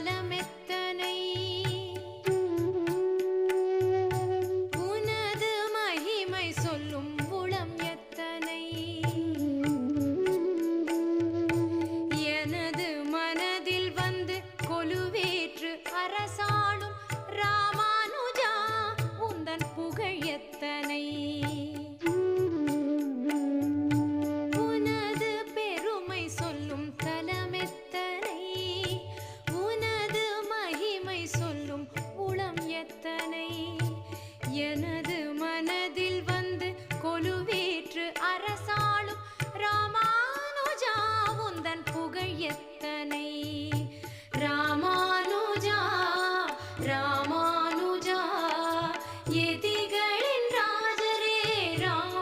பலமெத்தனை உனது மகிமை சொல்லும் உளம் எத்தனை? எனது மனதில் வந்து கொலுவேற்று அரசாளும் ராமானுஜா உந்தன் புகழ் எத்தனை? அரசாளும் ராமானுஜா உந்தன் புகழ் எத்தனை? ராமானுஜா ராமானுஜா எதிகளின் ராஜரே ராம